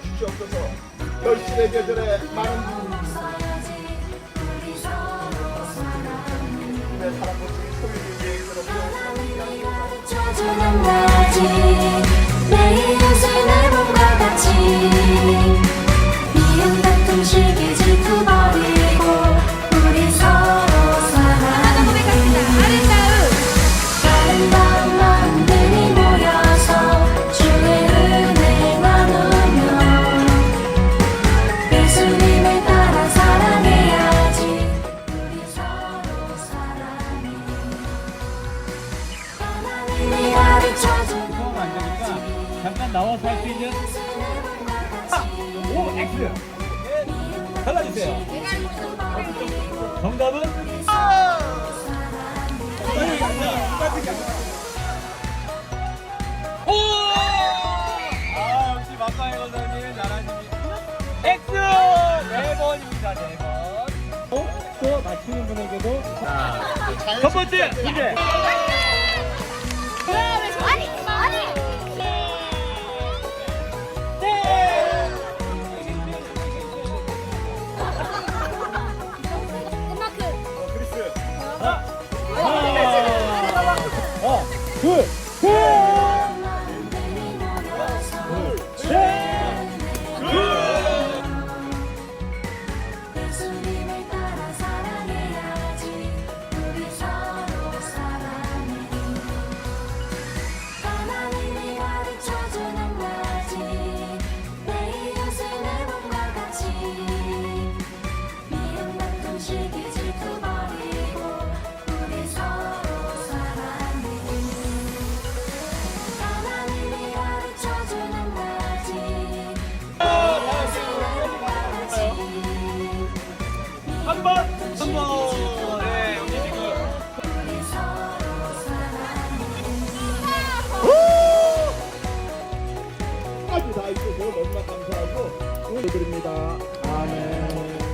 주시옵소서 결실의 계절에 많은 분의 사랑 고충이 소유주의 그렇게 쳐주는 낮이 처음 안 되니까 잠깐 나와서 할 수 있는 오 X 달라주세요 정답은 오! 아 역시 막강의 권사님 잘하십니다 X 네 번입니다 네 번 또 맞히는 분에게도 첫 번째 문제 둘, 셋, 셋, 끝까지 다 있어서 너무나 감사하고 오늘 드립니다. 아멘.